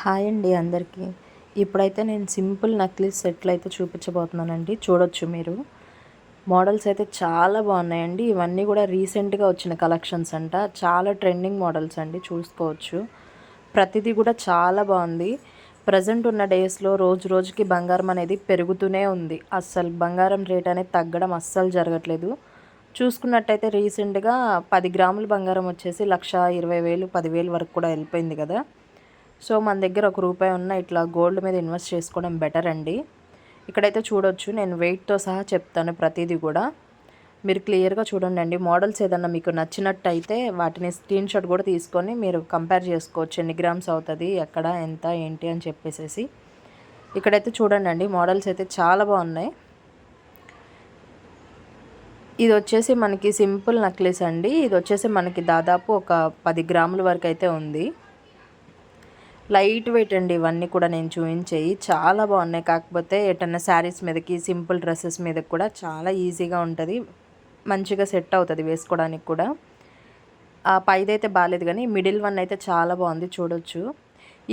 Hi అండి అందరికీ. ఇప్పుడైతే నేను సింపుల్ నక్లీస్ సెట్లు అయితే చూపించబోతున్నానండి. చూడొచ్చు మీరు. మోడల్స్ అయితే చాలా బాగున్నాయండి. ఇవన్నీ కూడా రీసెంట్గా వచ్చిన కలెక్షన్స్ అంట. చాలా ట్రెండింగ్ మోడల్స్ అండి. చూసుకోవచ్చు. ప్రతిదీ కూడా చాలా బాగుంది. ప్రజెంట్ ఉన్న డేస్లో రోజు రోజుకి బంగారం అనేది పెరుగుతూనే ఉంది. అస్సలు బంగారం రేట్ అనేది తగ్గడం అస్సలు జరగట్లేదు. చూసుకున్నట్టయితే రీసెంట్గా పది గ్రాముల బంగారం వచ్చేసి లక్ష ఇరవై వేలు పదివేలు వరకు కూడా వెళ్ళిపోయింది కదా. సో మన దగ్గర ఒక రూపాయి ఉన్న ఇట్లా గోల్డ్ మీద ఇన్వెస్ట్ చేసుకోవడం బెటర్ అండి. ఇక్కడైతే చూడొచ్చు నేను వెయిట్తో సహా చెప్తాను ప్రతిదీ కూడా. మీరు క్లియర్గా చూడండి అండి. మోడల్స్ ఏదన్నా మీకు నచ్చినట్టు అయితే వాటిని స్క్రీన్ షాట్ కూడా తీసుకొని మీరు కంపేర్ చేసుకోవచ్చు. ఎన్ని గ్రామ్స్ అవుతుంది ఎక్కడ ఎంత ఏంటి అని చెప్పేసి ఇక్కడైతే చూడండి అండి మోడల్స్ అయితే చాలా బాగున్నాయి. ఇది వచ్చేసి మనకి సింపుల్ నక్లెస్ అండి. ఇది వచ్చేసి మనకి దాదాపు ఒక పది గ్రాముల వరకు అయితే ఉంది. లైట్ వెయిట్ అండి ఇవన్నీ కూడా నేను చూపించేయి చాలా బాగున్నాయి. కాకపోతే ఎటన్నా శారీస్ మీదకి సింపుల్ డ్రెస్సెస్ మీదకి కూడా చాలా ఈజీగా ఉంటుంది. మంచిగా సెట్ అవుతుంది వేసుకోవడానికి కూడా. ఆ పైదైతే బాగాలేదు కానీ మిడిల్ వన్ అయితే చాలా బాగుంది చూడొచ్చు.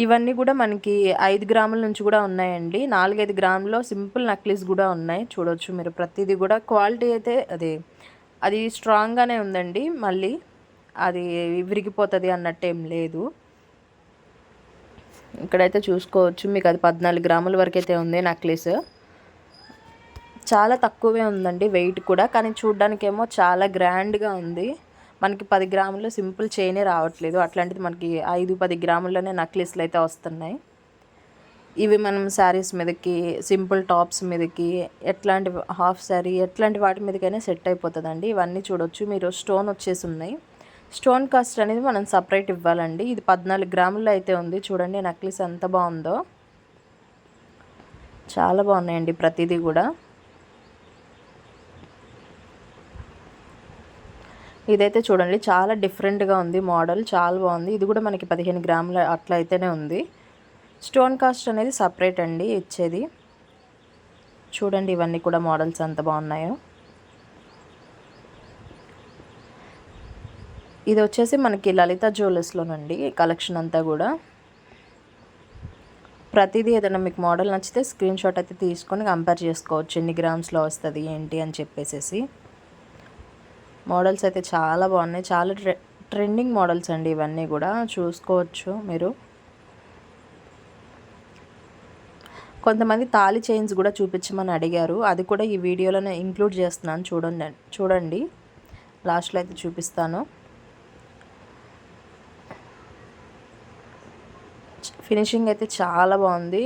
ఇవన్నీ కూడా మనకి ఐదు గ్రాముల నుంచి కూడా ఉన్నాయండి. నాలుగైదు గ్రాములో సింపుల్ నక్లీస్ కూడా ఉన్నాయి. చూడొచ్చు మీరు. ప్రతిదీ కూడా క్వాలిటీ అయితే అదే అది స్ట్రాంగ్గానే ఉందండి. మళ్ళీ అది విరిగిపోతుంది అన్నట్టు ఏం లేదు. ఇక్కడైతే చూసుకోవచ్చు. మీకు అది పద్నాలుగు గ్రాముల వరకు అయితే ఉంది నెక్లెస్ చాలా తక్కువే ఉందండి వెయిట్ కూడా. కానీ చూడ్డానికేమో చాలా గ్రాండ్గా ఉంది. మనకి పది గ్రాములు సింపుల్ చైనే రావట్లేదు. అట్లాంటిది మనకి ఐదు పది గ్రాముల్లోనే నక్లెస్లు అయితే వస్తున్నాయి. ఇవి మనం శారీస్ మీదకి సింపుల్ టాప్స్ మీదకి ఎట్లాంటి హాఫ్ శారీ ఎట్లాంటి వాటి మీదకైనా సెట్ అయిపోతుందండి. ఇవన్నీ చూడొచ్చు. మీరు స్టోన్ వచ్చేసి ఉన్నాయి. స్టోన్ కాస్ట్ అనేది మనం సపరేట్ ఇవ్వాలండి. ఇది పద్నాలుగు గ్రాముల్లో అయితే ఉంది. చూడండి నెక్లెస్ ఎంత బాగుందో. చాలా బాగున్నాయండి ప్రతిదీ కూడా. ఇదైతే చూడండి చాలా డిఫరెంట్గా ఉంది మోడల్. చాలా బాగుంది. ఇది కూడా మనకి పదిహేను గ్రాముల అట్లా అయితేనే ఉంది. స్టోన్ కాస్ట్ అనేది సపరేట్ అండి ఇచ్చేది. చూడండి ఇవన్నీ కూడా మోడల్స్ ఎంత బాగున్నాయో. ఇది వచ్చేసి మనకి లలిత జ్యువెలర్స్లోనండి కలెక్షన్ అంతా కూడా. ప్రతిదీ ఏదైనా మీకు మోడల్ నచ్చితే స్క్రీన్ షాట్ అయితే తీసుకొని కంపేర్ చేసుకోవచ్చు ఎన్ని గ్రామ్స్లో వస్తుంది ఏంటి అని చెప్పేసి మోడల్స్ అయితే చాలా బాగున్నాయి. చాలా ట్రె ట్రెండింగ్ మోడల్స్ అండి ఇవన్నీ కూడా. చూసుకోవచ్చు మీరు. కొంతమంది తాళి చైన్స్ కూడా చూపించమని అడిగారు. అది కూడా ఈ వీడియోలోనే ఇంక్లూడ్ చేస్తున్నాను చూడండి చూడండి. లాస్ట్లో అయితే చూపిస్తాను. ఫినిషింగ్ అయితే చాలా బాగుంది.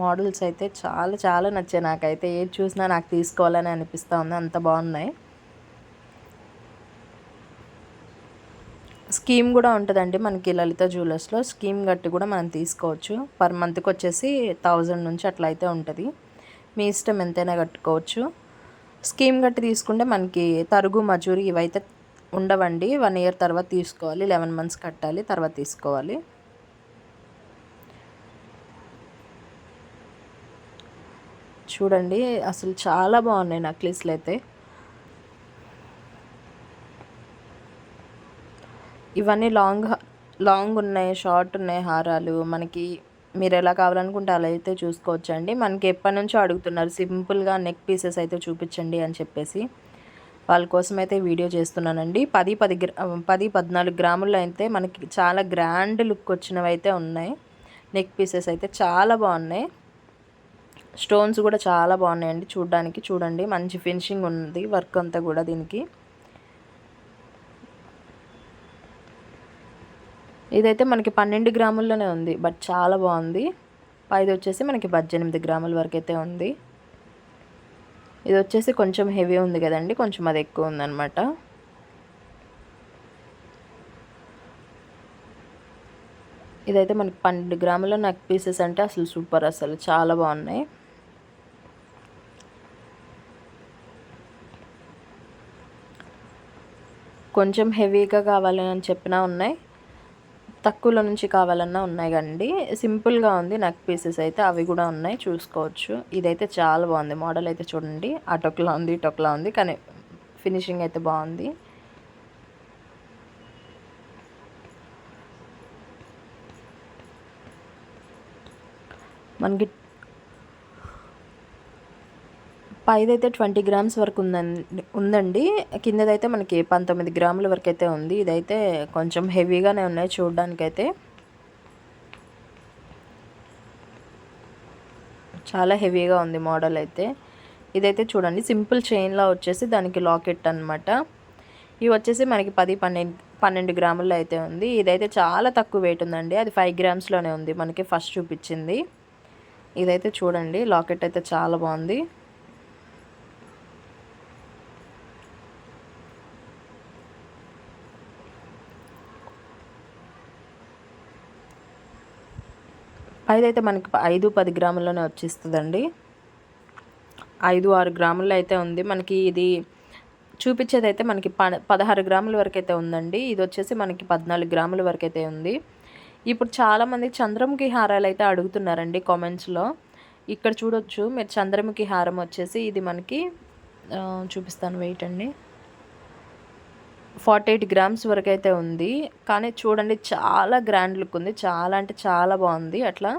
మోడల్స్ అయితే చాలా చాలా నచ్చాయి నాకైతే. ఏది చూసినా నాకు తీసుకోవాలని అనిపిస్తూ ఉంది. అంత బాగున్నాయి. స్కీమ్ కూడా ఉంటుందండి మనకి లలిత జ్యువెలర్స్లో. స్కీమ్ కట్టి కూడా మనం తీసుకోవచ్చు. పర్ మంత్కి వచ్చేసి థౌజండ్ నుంచి అట్లా అయితే ఉంటుంది. మీ ఇష్టం ఎంతైనా కట్టుకోవచ్చు. స్కీమ్ కట్టి తీసుకుంటే మనకి తరుగు మజూరి ఇవైతే ఉండవండి. వన్ ఇయర్ తర్వాత తీసుకోవాలి. లెవెన్ మంత్స్ కట్టాలి తర్వాత తీసుకోవాలి. చూడండి అసలు చాలా బాగున్నాయి నక్లీస్లు అయితే. ఇవన్నీ లాంగ్ లాంగ్ ఉన్నాయి షార్ట్ ఉన్నాయి హారాలు. మనకి మీరు ఎలా కావాలనుకుంటే అలా అయితే చూసుకోవచ్చండి. మనకి ఎప్పటి నుంచో అడుగుతున్నారు సింపుల్గా నెక్ పీసెస్ అయితే చూపించండి అని చెప్పేసి. వాళ్ళ కోసం అయితే వీడియో చేస్తున్నానండి. పది పది గ్రా పది పద్నాలుగు గ్రాముల్లో అయితే మనకి చాలా గ్రాండ్ లుక్ వచ్చినవి అయితే ఉన్నాయి. నెక్ పీసెస్ అయితే చాలా బాగున్నాయి. స్టోన్స్ కూడా చాలా బాగున్నాయండి. చూడడానికి చూడండి. మంచి ఫినిషింగ్ ఉంది వర్క్ అంతా కూడా దీనికి. ఇదైతే మనకి పన్నెండు గ్రాముల్లోనే ఉంది బట్ చాలా బాగుంది. పైది వచ్చేసి మనకి పద్దెనిమిది గ్రాముల వరకు అయితే ఉంది. ఇది వచ్చేసి కొంచెం హెవీ ఉంది కదండి కొంచెం అది ఎక్కువ ఉందన్నమాట. ఇదైతే మనకి పన్నెండు గ్రాముల నెక్ పీసెస్ అంటే అసలు సూపర్ అసలు చాలా బాగున్నాయి. కొంచెం హెవీగా కావాలని చెప్పినా ఉన్నాయి. తక్కువలో నుంచి కావాలన్నా ఉన్నాయి కండి. సింపుల్గా ఉంది. నెక్ పీసెస్ అయితే అవి కూడా ఉన్నాయి. చూసుకోవచ్చు. ఇదైతే చాలా బాగుంది. మోడల్ అయితే చూడండి. అటొకలా ఉంది ఇటొకలా ఉంది. కానీ ఫినిషింగ్ అయితే బాగుంది. మనకి పైదైతే ట్వంటీ గ్రామ్స్ వరకు ఉందండి. ఉందండి కిందదైతే మనకి పంతొమ్మిది గ్రాముల వరకు అయితే ఉంది. ఇదైతే కొంచెం హెవీగానే ఉన్నాయి చూడడానికైతే. చాలా హెవీగా ఉంది మోడల్ అయితే. ఇదైతే చూడండి సింపుల్ చైన్లా వచ్చేసి దానికి లాకెట్ అనమాట ఇవి వచ్చేసి మనకి పది పన్నెండు పన్నెండు గ్రాముల్లో అయితే ఉంది. ఇదైతే చాలా తక్కువ వెయిట్ ఉందండి. అది ఫైవ్ గ్రామ్స్లోనే ఉంది మనకి ఫస్ట్ చూపించింది. ఇదైతే చూడండి లాకెట్ అయితే చాలా బాగుంది. అయితే మనకి ఐదు పది గ్రాముల్లోనే వచ్చేస్తుందండి. ఐదు ఆరు గ్రాముల్లో అయితే ఉంది. మనకి ఇది చూపించేది అయితే మనకి ప పదహారు గ్రాముల వరకు అయితే ఉందండి. ఇది వచ్చేసి మనకి పద్నాలుగు గ్రాముల వరకు అయితే ఉంది. ఇప్పుడు చాలామంది చంద్రముఖి హారాలు అయితే అడుగుతున్నారండి కామెంట్స్లో. ఇక్కడ చూడొచ్చు. మీరు చంద్రముఖి హారం వచ్చేసి ఇది మనకి చూపిస్తాను వెయిట్ అండి. ఫార్టీ ఎయిట్ గ్రామ్స్ వరకు అయితే ఉంది. కానీ చూడండి చాలా గ్రాండ్ లుక్ ఉంది. చాలా అంటే చాలా బాగుంది. అట్లా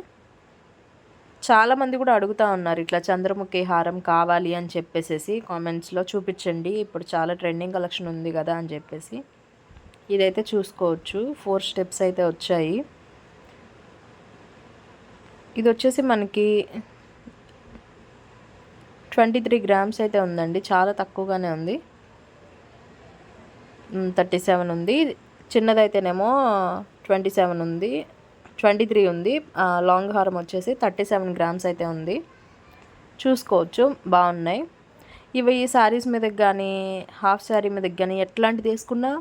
చాలామంది కూడా అడుగుతూ ఉన్నారు ఇట్లా చంద్రముఖి హారం కావాలి అని చెప్పేసి కామెంట్స్లో చూపించండి. ఇప్పుడు చాలా ట్రెండింగ్ కలెక్షన్ ఉంది కదా అని చెప్పేసి. ఇదైతే చూసుకోవచ్చు. ఫోర్ స్టెప్స్ అయితే వచ్చాయి. ఇది వచ్చేసి మనకి ట్వంటీ త్రీ గ్రామ్స్ అయితే ఉందండి. చాలా తక్కువగానే ఉంది. థర్టీ సెవెన్ ఉంది. చిన్నదైతేనేమో ట్వంటీ సెవెన్ ఉంది. ట్వంటీ త్రీ ఉంది. లాంగ్ హారం వచ్చేసి థర్టీ సెవెన్ గ్రామ్స్ అయితే ఉంది. చూసుకోవచ్చు. బాగున్నాయి. ఇవి ఈ శారీస్ మీదకి కానీ హాఫ్ శారీ మీదకి కానీ ఎట్లాంటి తీసుకున్నా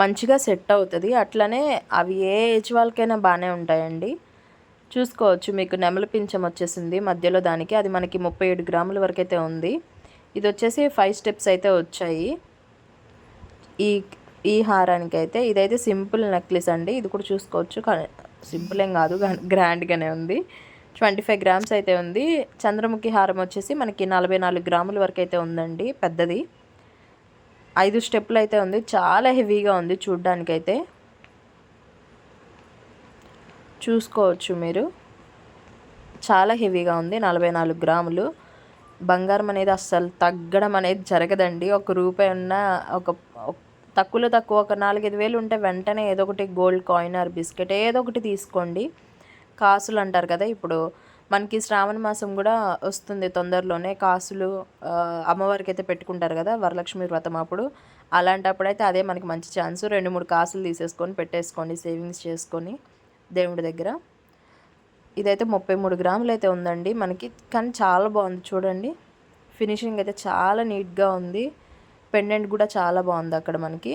మంచిగా సెట్ అవుతుంది. అట్లనే అవి ఏ ఏజ్ వాళ్ళకైనా బాగానే ఉంటాయండి. చూసుకోవచ్చు. మీకు నెమలి పింఛం వచ్చేసింది. మధ్యలో దానికి అది మనకి ముప్పై ఏడు గ్రాముల వరకు అయితే ఉంది. ఇది వచ్చేసి ఫైవ్ స్టెప్స్ అయితే వచ్చాయి. ఈ ఈ హారానికి అయితే ఇదైతే సింపుల్ నెక్లెస్ అండి. ఇది కూడా చూసుకోవచ్చు. సింపుల్ ఏం కాదు. గ్రాండ్గానే ఉంది. ట్వంటీ ఫైవ్ గ్రామ్స్ అయితే ఉంది. చంద్రముఖి హారం వచ్చేసి మనకి నలభై నాలుగు గ్రాముల వరకు అయితే ఉందండి. పెద్దది. ఐదు స్టెప్పులు అయితే ఉంది. చాలా హెవీగా ఉంది చూడ్డానికైతే. చూసుకోవచ్చు మీరు. చాలా హెవీగా ఉంది. నలభై నాలుగు గ్రాములు. బంగారం అనేది అస్సలు తగ్గడం అనేది జరగదండి. ఒక రూపాయి ఉన్న ఒక తక్కువలో తక్కువ ఒక నాలుగైదు వేలు ఉంటే వెంటనే ఏదో ఒకటి గోల్డ్ కాయిన్ ఆర్ బిస్కెట్ ఏదో ఒకటి తీసుకోండి. కాసులు అంటారు కదా ఇప్పుడు. మనకి శ్రావణ మాసం కూడా వస్తుంది తొందరలోనే. కాసులు అమ్మవారికి అయితే పెట్టుకుంటారు కదా వరలక్ష్మి వ్రతం అప్పుడు. అలాంటప్పుడు అయితే అదే మనకి మంచి ఛాన్స్. రెండు మూడు కాసులు తీసేసుకొని పెట్టేసుకోండి సేవింగ్స్ చేసుకొని దేవుడి దగ్గర. ఇదైతే ముప్పై మూడు గ్రాములు అయితే ఉందండి మనకి. కానీ చాలా బాగుంది చూడండి. ఫినిషింగ్ అయితే చాలా నీట్గా ఉంది. పెండెంట్ కూడా చాలా బాగుంది అక్కడ మనకి.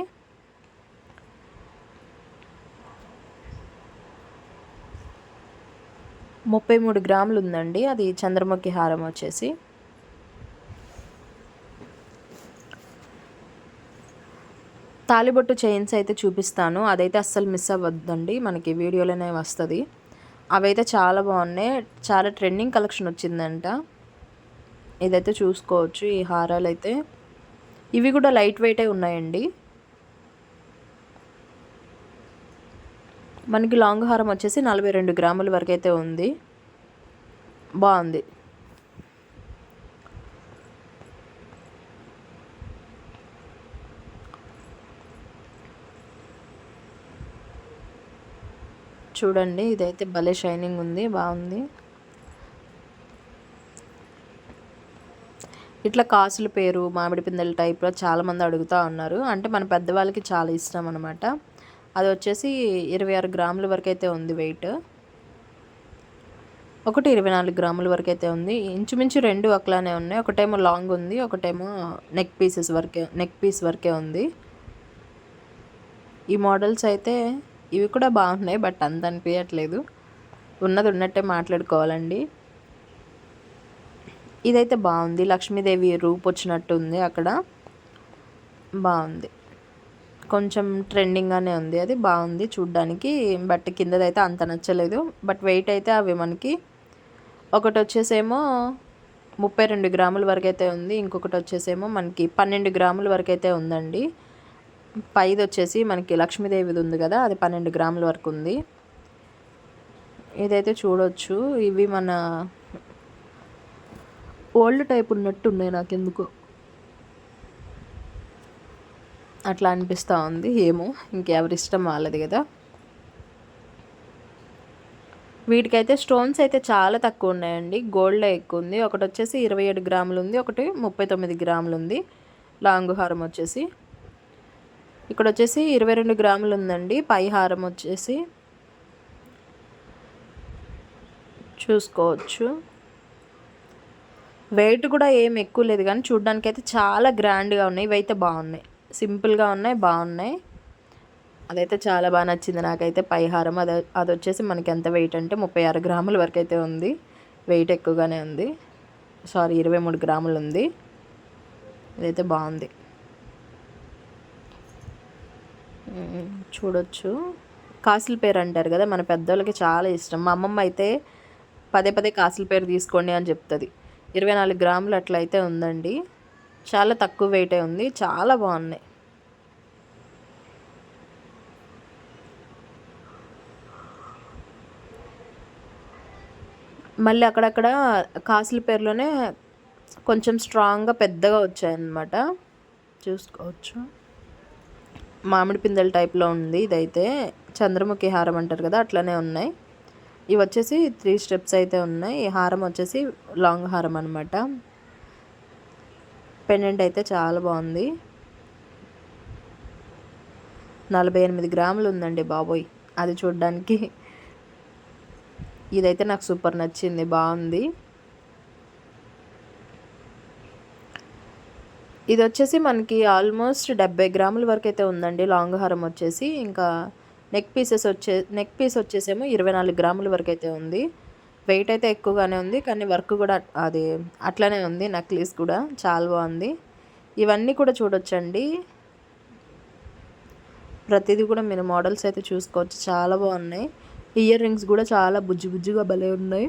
ముప్పై మూడు గ్రాములు ఉందండి. అది చంద్రముఖి హారం వచ్చేసి. తాలిబొట్టు చైన్స్ అయితే చూపిస్తాను. అదైతే అస్సలు మిస్ అవ్వద్దండి. మనకి వీడియోలోనే వస్తుంది. అవైతే చాలా బాగున్నాయి. చాలా ట్రెండింగ్ కలెక్షన్ వచ్చిందంట. ఇదైతే చూసుకోవచ్చు ఈ హారాలు అయితే ఇవి కూడా లైట్ వెయిటే ఉన్నాయండి. మనకి లాంగ్ హారం వచ్చేసి నలభై రెండు గ్రాముల వరకు అయితే ఉంది. బాగుంది. చూడండి ఇదైతే భలే షైనింగ్ ఉంది బాగుంది. ఇట్లా కాసుల పేరు మామిడి పిందెల టైప్లో చాలామంది అడుగుతూ ఉన్నారు. అంటే మన పెద్దవాళ్ళకి చాలా ఇష్టం అనమాట అది వచ్చేసి ఇరవై ఆరు గ్రాముల వరకు అయితే ఉంది వెయిట్ ఒకటి ఇరవై నాలుగు గ్రాముల వరకు అయితే ఉంది. ఇంచుమించు రెండు ఒకలానే ఉన్నాయి. ఒకటేమో లాంగ్ ఉంది ఒకటేమో నెక్ పీసెస్ వరకే నెక్ పీస్ వరకే ఉంది. ఈ మోడల్స్ అయితే ఇవి కూడా బాగున్నాయి బట్ అంత అనిపించట్లేదు ఉన్నది ఉన్నట్టే మాట్లాడుకోవాలండి. ఇదైతే బాగుంది. లక్ష్మీదేవి రూప్ వచ్చినట్టు ఉంది అక్కడ. బాగుంది. కొంచెం ట్రెండింగ్గానే ఉంది. అది బాగుంది చూడ్డానికి. బట్ కిందదైతే అంత నచ్చలేదు. బట్ వెయిట్ అయితే అవి మనకి ఒకటి వచ్చేసేమో ముప్పై రెండు గ్రాముల వరకు అయితే ఉంది. ఇంకొకటి వచ్చేసేమో మనకి పన్నెండు గ్రాముల వరకు అయితే ఉందండి. పైది వచ్చేసి మనకి లక్ష్మీదేవిది ఉంది కదా అది పన్నెండు గ్రాముల వరకు ఉంది. ఇదైతే చూడొచ్చు. ఇవి మన ఓల్డ్ టైప్ ఉన్నట్టు ఉన్నాయి నాకు అట్లా అనిపిస్తూ ఉంది ఏమో ఇంకెవరి ఇష్టం వాళ్ళది కదా. వీటికైతే స్టోన్స్ అయితే చాలా తక్కువ ఉన్నాయండి. గోల్డ్ ఎక్కువ ఉంది ఒకటి వచ్చేసి ఇరవై ఏడు గ్రాములు ఉంది ఒకటి ముప్పై తొమ్మిది గ్రాములు ఉంది లాంగ్ హారం వచ్చేసి. ఇక్కడ వచ్చేసి ఇరవై రెండు గ్రాములు ఉందండి పై హారం వచ్చేసి. చూసుకోవచ్చు. వెయిట్ కూడా ఏం ఎక్కువ లేదు కానీ చూడ్డానికి అయితే చాలా గ్రాండ్గా ఉన్నాయి. ఇవైతే బాగున్నాయి. సింపుల్గా ఉన్నాయి బాగున్నాయి. అదైతే చాలా బాగా నచ్చింది నాకైతే. పైహారం అది అది వచ్చేసి మనకి ఎంత వెయిట్ అంటే ముప్పై ఆరు గ్రాముల వరకు అయితే ఉంది. వెయిట్ ఎక్కువగానే ఉంది. సారీ ఇరవై మూడు గ్రాములు ఉంది. ఇదైతే బాగుంది. చూడొచ్చు. కాసుల పేరు అంటారు కదా మన పెద్దోళ్ళకి చాలా ఇష్టం. మా అమ్మమ్మ అయితే పదే పదే కాసుల పేరు తీసుకోండి అని చెప్తుంది. ఇరవై నాలుగు గ్రాములు అట్లయితే ఉందండి. చాలా తక్కువ వెయిటే ఉంది. చాలా బాగున్నాయి. మళ్ళీ అక్కడక్కడ కాసుల పేరులోనే కొంచెం స్ట్రాంగ్గా పెద్దగా వచ్చాయన్నమాట. చూసుకోవచ్చు. మామిడి పిందెల టైప్లో ఉంది ఇదైతే. చంద్రముఖి హారం అంటారు కదా అట్లనే ఉన్నాయి. ఇవి వచ్చేసి త్రీ స్టెప్స్ అయితే ఉన్నాయి. ఈ హారం వచ్చేసి లాంగ్ హారం అనమాట పెండెంట్ అయితే చాలా బాగుంది. నలభై ఎనిమిది గ్రాములు ఉందండి బాబోయ్. అది చూడడానికి. ఇదైతే నాకు సూపర్ నచ్చింది బాగుంది. ఇది వచ్చేసి మనకి ఆల్మోస్ట్ డెబ్బై గ్రాముల వరకు అయితే ఉందండి. లాంగ్ హారం వచ్చేసి. ఇంకా నెక్ పీసెస్ వచ్చే నెక్ పీస్ వచ్చేసేమో ఇరవై నాలుగు గ్రాముల వరకు అయితే ఉంది. వెయిట్ అయితే ఎక్కువగానే ఉంది కానీ వర్క్ కూడా అది అట్లనే ఉంది నక్లీస్ కూడా చాలా బాగుంది. ఇవన్నీ కూడా చూడొచ్చండి. ప్రతిదీ కూడా మీరు మోడల్స్ అయితే చూసుకోవచ్చు చాలా బాగున్నాయి. ఇయర్ రింగ్స్ కూడా చాలా బుజ్జి బుజ్జిగా భలే ఉన్నాయి.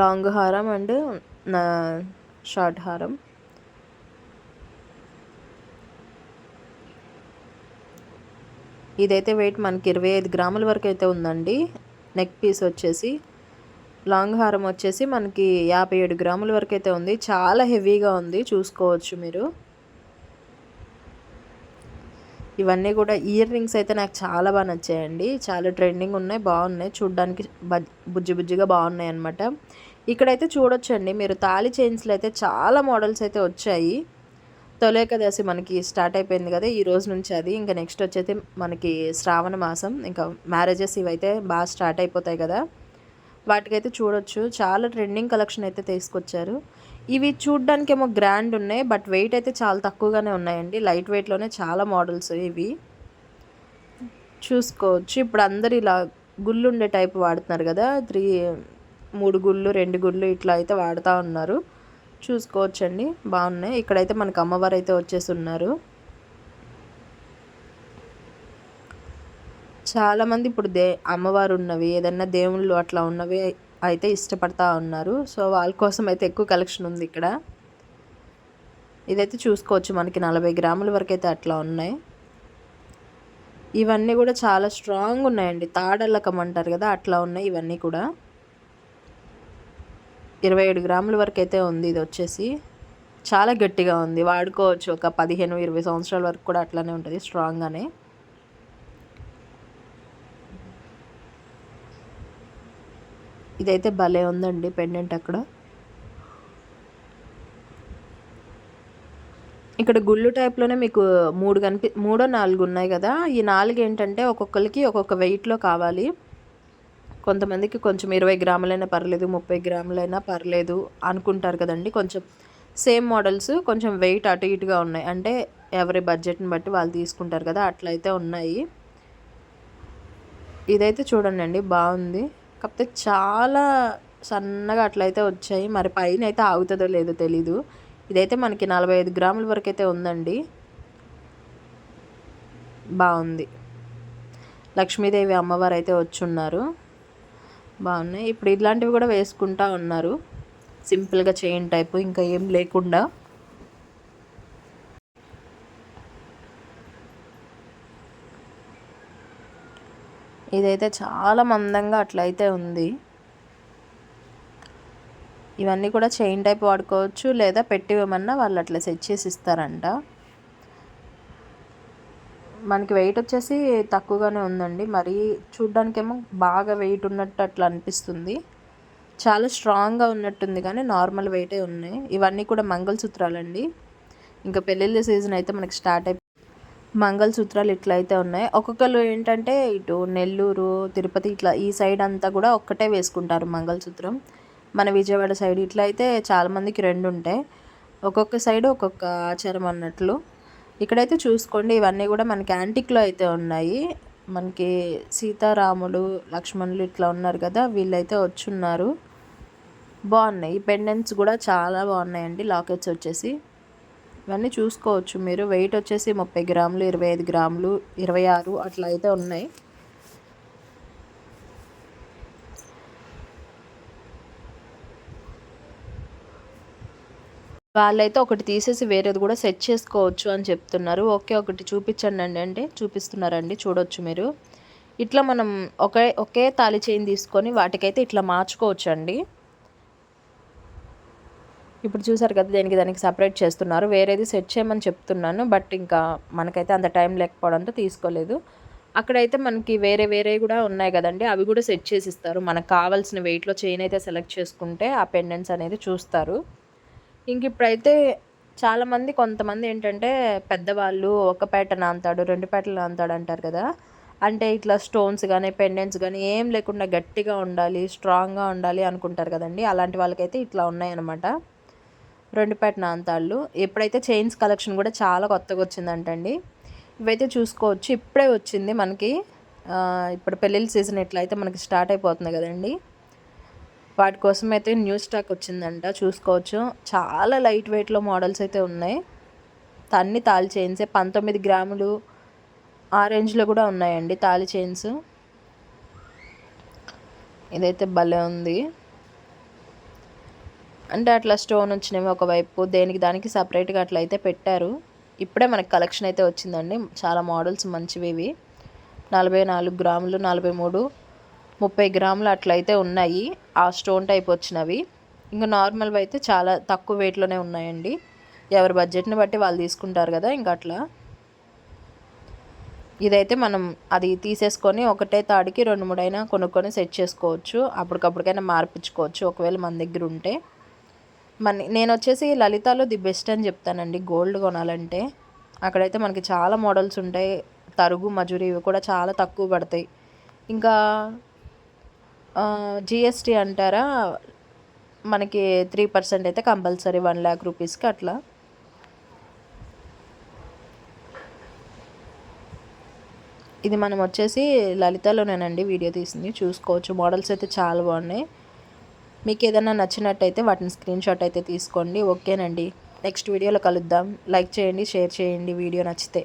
లాంగ్ హారం అండ్ నా షార్ట్ హారం ఇదైతే వెయిట్ మనకి ఇరవై ఐదు గ్రాముల వరకు అయితే ఉందండి. నెక్ పీస్ వచ్చేసి లాంగ్ హారం వచ్చేసి మనకి యాభై ఏడు గ్రాముల వరకు అయితే ఉంది. చాలా హెవీగా ఉంది చూసుకోవచ్చు మీరు. ఇవన్నీ కూడా ఇయర్ రింగ్స్ అయితే నాకు చాలా బాగా నచ్చాయండి. చాలా ట్రెండింగ్ ఉన్నాయి బాగున్నాయి. చూడడానికి బుజ్జి బుజ్జిగా బాగున్నాయి అనమాట ఇక్కడైతే చూడొచ్చండి మీరు తాళి చైన్స్లో అయితే చాలా మోడల్స్ అయితే వచ్చాయి. తొలేకదశి మనకి స్టార్ట్ అయిపోయింది కదా ఈ రోజు నుంచి అది. ఇంకా నెక్స్ట్ వచ్చేది మనకి శ్రావణ మాసం. ఇంకా మ్యారేజెస్ ఇవైతే బాగా స్టార్ట్ అయిపోతాయి కదా. వాటికైతే చూడొచ్చు. చాలా ట్రెండింగ్ కలెక్షన్ అయితే తీసుకొచ్చారు. ఇవి చూడ్డానికి ఏమో గ్రాండ్ ఉన్నాయి బట్ వెయిట్ అయితే చాలా తక్కువగానే ఉన్నాయండి. లైట్ వెయిట్లోనే చాలా మోడల్స్ ఇవి. చూసుకోవచ్చు. ఇప్పుడు అందరు ఇలా గుళ్ళు ఉండే టైప్ వాడుతున్నారు కదా. త్రీ మూడు గుళ్ళు రెండు గుళ్ళు ఇట్లా అయితే వాడుతూ ఉన్నారు. చూసుకోవచ్చండి. బాగున్నాయి. ఇక్కడైతే మనకు అమ్మవారు అయితే వచ్చేసి ఉన్నారు చాలామంది ఇప్పుడు దే అమ్మవారు ఉన్నవి ఏదన్నా దేవుళ్ళు అట్లా ఉన్నవి అయితే ఇష్టపడతా ఉన్నారు. సో వాళ్ళ కోసం అయితే ఎక్కువ కలెక్షన్ ఉంది ఇక్కడ. ఇదైతే చూసుకోవచ్చు మనకి నలభై గ్రాముల వరకు అయితే అట్లా ఉన్నాయి. ఇవన్నీ కూడా చాలా స్ట్రాంగ్ ఉన్నాయండి. తాడల్లకం అంటారు కదా అట్లా ఉన్నాయి ఇవన్నీ కూడా. ఇరవై ఏడు గ్రాముల వరకు అయితే ఉంది ఇది వచ్చేసి. చాలా గట్టిగా ఉంది. వాడుకోవచ్చు. ఒక పదిహేను ఇరవై సంవత్సరాల వరకు కూడా అట్లానే ఉంటుంది స్ట్రాంగ్గానే ఇదైతే భలే ఉందండి పెండెంట్ అక్కడ. ఇక్కడ గుళ్ళు టైప్లోనే మీకు మూడు కనిపి మూడో నాలుగు ఉన్నాయి కదా. ఈ నాలుగు ఏంటంటే ఒక్కొక్కరికి ఒక్కొక్క వెయిట్లో కావాలి. కొంతమందికి కొంచెం ఇరవై గ్రాములైనా పర్లేదు ముప్పై గ్రాములైనా పర్లేదు అనుకుంటారు కదండి. కొంచెం సేమ్ మోడల్స్ కొంచెం వెయిట్ అటు ఇటుగా ఉన్నాయి. అంటే ఎవరి బడ్జెట్ని బట్టి వాళ్ళు తీసుకుంటారు కదా అట్లయితే ఉన్నాయి. ఇదైతే చూడండి అండి బాగుంది. కాకపోతే చాలా సన్నగా అట్లయితే వచ్చాయి. మరి పైన అయితే ఆగుతుందో లేదో తెలీదు. ఇదైతే మనకి నలభై ఐదు గ్రాముల వరకు అయితే ఉందండి. బాగుంది. లక్ష్మీదేవి అమ్మవారు అయితే వచ్చున్నారు. బాగున్నాయి. ఇప్పుడు ఇలాంటివి కూడా వేసుకుంటా ఉన్నారు. సింపుల్గా చైన్ టైపు ఇంకా ఏం లేకుండా. ఇదైతే చాలా మందంగా అట్లయితే ఉంది. ఇవన్నీ కూడా చైన్ టైప్ వాడుకోవచ్చు లేదా పెట్టివ్వమన్నా వాళ్ళు అట్లా సెట్ చేసి ఇస్తారంట. మనకి వెయిట్ వచ్చేసి తక్కువగానే ఉందండి. మరి చూడ్డానికేమో బాగా వెయిట్ ఉన్నట్టు అట్లా అనిపిస్తుంది. చాలా స్ట్రాంగ్గా ఉన్నట్టుంది కానీ నార్మల్ వెయిటే ఉన్నాయి. ఇవన్నీ కూడా మంగళసూత్రాలండి. ఇంకా పెళ్ళిళ్ళ సీజన్ అయితే మనకి స్టార్ట్ అయిపోయి మంగళసూత్రాలు ఇట్లా అయితే ఉన్నాయి. ఒక్కొక్కరు ఏంటంటే ఇటు నెల్లూరు తిరుపతి ఇట్లా ఈ సైడ్ అంతా కూడా ఒక్కటే వేసుకుంటారు మంగళసూత్రం. మన విజయవాడ సైడ్ ఇట్లా అయితే చాలామందికి రెండు ఉంటాయి. ఒక్కొక్క సైడ్ ఒక్కొక్క ఆచారం అన్నట్లు. ఇక్కడైతే చూసుకోండి ఇవన్నీ కూడా మనకి యాంటిక్లో అయితే ఉన్నాయి. మనకి సీతారాములు లక్ష్మణులు ఇట్లా ఉన్నారు కదా వీళ్ళైతే వచ్చున్నారు. బాగున్నాయి. ఈ పెండెంట్స్ కూడా చాలా బాగున్నాయండి లాకెట్స్ వచ్చేసి. ఇవన్నీ చూసుకోవచ్చు మీరు. వెయిట్ వచ్చేసి ముప్పై గ్రాములు ఇరవై ఐదు గ్రాములు ఇరవై ఆరు అట్లా అయితే ఉన్నాయి. వాళ్ళైతే ఒకటి తీసేసి వేరేది కూడా సెట్ చేసుకోవచ్చు అని చెప్తున్నారు. ఓకే ఒకటి చూపించండి అండి అంటే చూపిస్తున్నారండి చూడొచ్చు మీరు. ఇట్లా మనం ఒకే ఒకే తాలి చైన్ తీసుకొని వాటికైతే ఇట్లా మార్చుకోవచ్చు అండి ఇప్పుడు చూసారు కదా దీనికి దానికి సపరేట్ చేస్తున్నారు. వేరేది సెట్ చేయమని చెప్తున్నాను బట్ ఇంకా మనకైతే అంత టైం లేకపోవడంతో తీసుకోలేదు. అక్కడైతే మనకి వేరే వేరే కూడా ఉన్నాయి కదండి అవి కూడా సెట్ చేసి ఇస్తారు. మనకు కావాల్సిన వెయిట్లో చైన్ అయితే సెలెక్ట్ చేసుకుంటే ఆ పెండెంట్స్ అనేది చూస్తారు. ఇంక ఇప్పుడైతే చాలామంది కొంతమంది ఏంటంటే పెద్దవాళ్ళు ఒక పేట నాంతాడు రెండు పేటలు నాంతాడు అంటారు కదా. అంటే ఇట్లా స్టోన్స్ కానీ పెండెంట్స్ కానీ ఏం లేకుండా గట్టిగా ఉండాలి స్ట్రాంగ్గా ఉండాలి అనుకుంటారు కదండి. అలాంటి వాళ్ళకైతే ఇట్లా ఉన్నాయన్నమాట. రెండు పేట నాంతాళ్ళు. ఎప్పుడైతే చైన్స్ కలెక్షన్ కూడా చాలా కొత్తగా వచ్చిందంటండి. ఇవైతే చూసుకోవచ్చు. ఇప్పుడే వచ్చింది మనకి. ఇప్పుడు పెళ్ళిళ్ళ సీజన్ ఎట్లయితే మనకి స్టార్ట్ అయిపోతుంది కదండి. వాటి కోసం అయితే న్యూ స్టాక్ వచ్చిందంట చూసుకోవచ్చు. చాలా లైట్ వెయిట్లో మోడల్స్ అయితే ఉన్నాయి. అన్ని తాళి చైన్సే పంతొమ్మిది గ్రాములు ఆ రేంజ్లో కూడా ఉన్నాయండి తాళి చైన్స్. ఇదైతే భలే ఉంది. అంటే అట్లా స్టోన్ వచ్చినవి ఒకవైపు దేనికి దానికి సపరేట్గా అట్లా అయితే పెట్టారు. ఇప్పుడే మనకి కలెక్షన్ అయితే వచ్చిందండి. చాలా మోడల్స్ మంచివి ఇవి. నలభై నాలుగు గ్రాములు నలభై మూడు ముప్పై గ్రాములు అట్లయితే ఉన్నాయి. ఆ స్టోన్ టైప్ వచ్చినవి. ఇంకా నార్మల్వి అయితే చాలా తక్కువ వెయిట్లోనే ఉన్నాయండి. ఎవరి బడ్జెట్ని బట్టి వాళ్ళు తీసుకుంటారు కదా ఇంకా అట్లా. ఇదైతే మనం అది తీసేసుకొని ఒకటే తాడికి రెండు మూడైనా కొనుక్కొని సెట్ చేసుకోవచ్చు. అప్పటికప్పటికైనా మార్పించుకోవచ్చు. ఒకవేళ మన దగ్గర ఉంటే. మన నేను వచ్చేసి లలితాలో ది బెస్ట్ అని చెప్తానండి. గోల్డ్ కొనాలంటే. అక్కడైతే మనకి చాలా మోడల్స్ ఉంటాయి. తరుగు మజూరి ఇవి కూడా చాలా తక్కువ పడతాయి. ఇంకా జిఎస్టీ అంటారా? మనకి త్రీ పర్సెంట్ అయితే కంపల్సరీ వన్ ల్యాక్ రూపీస్కి అట్లా. ఇది మనం వచ్చేసి లలితలోనేనండి వీడియో తీసింది. చూసుకోవచ్చు. మోడల్స్ అయితే చాలా బాగున్నాయి. మీకు ఏదైనా నచ్చినట్టయితే వాటిని స్క్రీన్ షాట్ అయితే తీసుకోండి. ఓకేనండి. నెక్స్ట్ వీడియోలో కలుద్దాం. లైక్ చేయండి షేర్ చేయండి. వీడియో నచ్చితే.